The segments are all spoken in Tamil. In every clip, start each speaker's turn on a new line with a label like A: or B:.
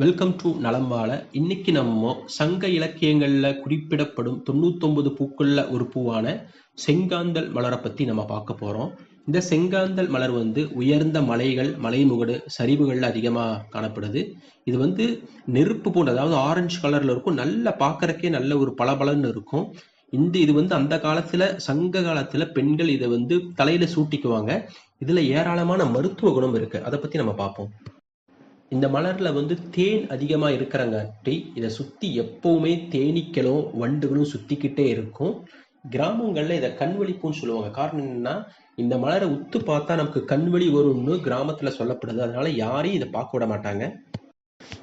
A: Welcome to நலம்பால. இன்னைக்கு நம்ம சங்க இலக்கியங்களில் குறிப்பிடப்படும் தொண்ணூத்தொன்பது பூக்களில் ஒரு பூவான செங்காந்தல் மலரை பற்றி நம்ம பார்க்க போகிறோம் இந்த செங்காந்தல் மலர் வந்து உயர்ந்த மலைகள் மலைமுகடு சரிவுகளில் அதிகமாக காணப்படுது. இது வந்து நெருப்பு போன்ற அதாவது ஆரஞ்சு கலரில் இருக்கும். நல்ல பார்க்கறக்கே நல்ல ஒரு பளபளன்னு இருக்கும். இந்த இது வந்து அந்த காலத்துல சங்க காலத்துல பெண்கள் இதை வந்து தலையில சூட்டிக்குவாங்க. இதுல ஏராளமான மருத்துவ குணம் இருக்கு. அதை பத்தி நம்ம பார்ப்போம். இந்த மலர்ல வந்து தேன் அதிகமா இருக்கிறங்காட்டி இதை சுத்தி எப்பவுமே தேனீக்களும் வண்டுகளும் சுத்திக்கிட்டே இருக்கும். கிராமங்கள்ல இதை கண்வழிப்புன்னு சொல்லுவாங்க. காரணம் என்னன்னா இந்த மலரை உத்து பார்த்தா நமக்கு கண்வழி வரும்னு கிராமத்துல சொல்லப்படுது. அதனால யாரையும் இதை பார்க்க விட மாட்டாங்க.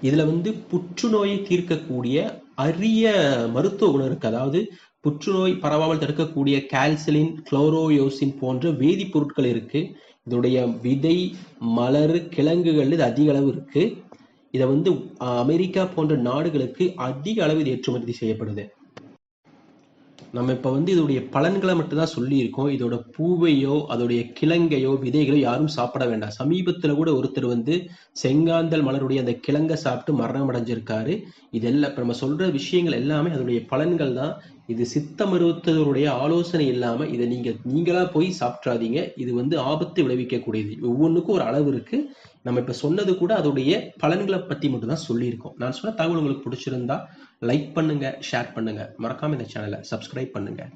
A: இதுல வந்து புற்றுநோயை தீர்க்கக்கூடிய அரிய மருத்துவ குணம் இருக்கு. அதாவது புற்றுநோய் பரவாமல் தடுக்கக்கூடிய கால்சிலின் குளோரோயோசின் போன்ற வேதிப்பொருட்கள் இருக்கு. இதோடைய விதை மலர் கிழங்குகள் இது அதிக அளவு இருக்கு. இதை வந்து அமெரிக்கா போன்ற நாடுகளுக்கு அதிக அளவு இது ஏற்றுமதி செய்யப்படுது. நம்ம இப்ப வந்து இதோடைய பலன்களை மட்டும்தான் சொல்லியிருக்கோம். இதோட பூவையோ அதோடைய கிழங்கையோ விதைகளோ யாரும் சாப்பிட வேண்டாம். சமீபத்துல கூட ஒருத்தர் வந்து செங்காந்தல் மலருடைய அந்த கிழங்கை சாப்பிட்டு மரணம் அடைஞ்சிருக்காரு இதெல்லாம் இப்ப நம்ம சொல்ற விஷயங்கள் எல்லாமே அதோடைய பலன்கள் தான். இது சித்த மருத்துவருடைய ஆலோசனை இல்லாமல் இதை நீங்கள் நீங்களாக போய் சாப்பிட்றாதீங்க. இது வந்து ஆபத்து விளைவிக்கக்கூடியது. ஒவ்வொன்றுக்கும் ஒரு அளவு இருக்கு. நம்ம இப்போ சொன்னது கூட அதோடைய பலன்களை பற்றி மட்டும் தான் சொல்லியிருக்கோம். நான் சொன்ன தகவல் உங்களுக்கு பிடிச்சிருந்தா லைக் பண்ணுங்கள் ஷேர் பண்ணுங்கள் மறக்காமல் இந்த சேனலை சப்ஸ்கிரைப் பண்ணுங்கள்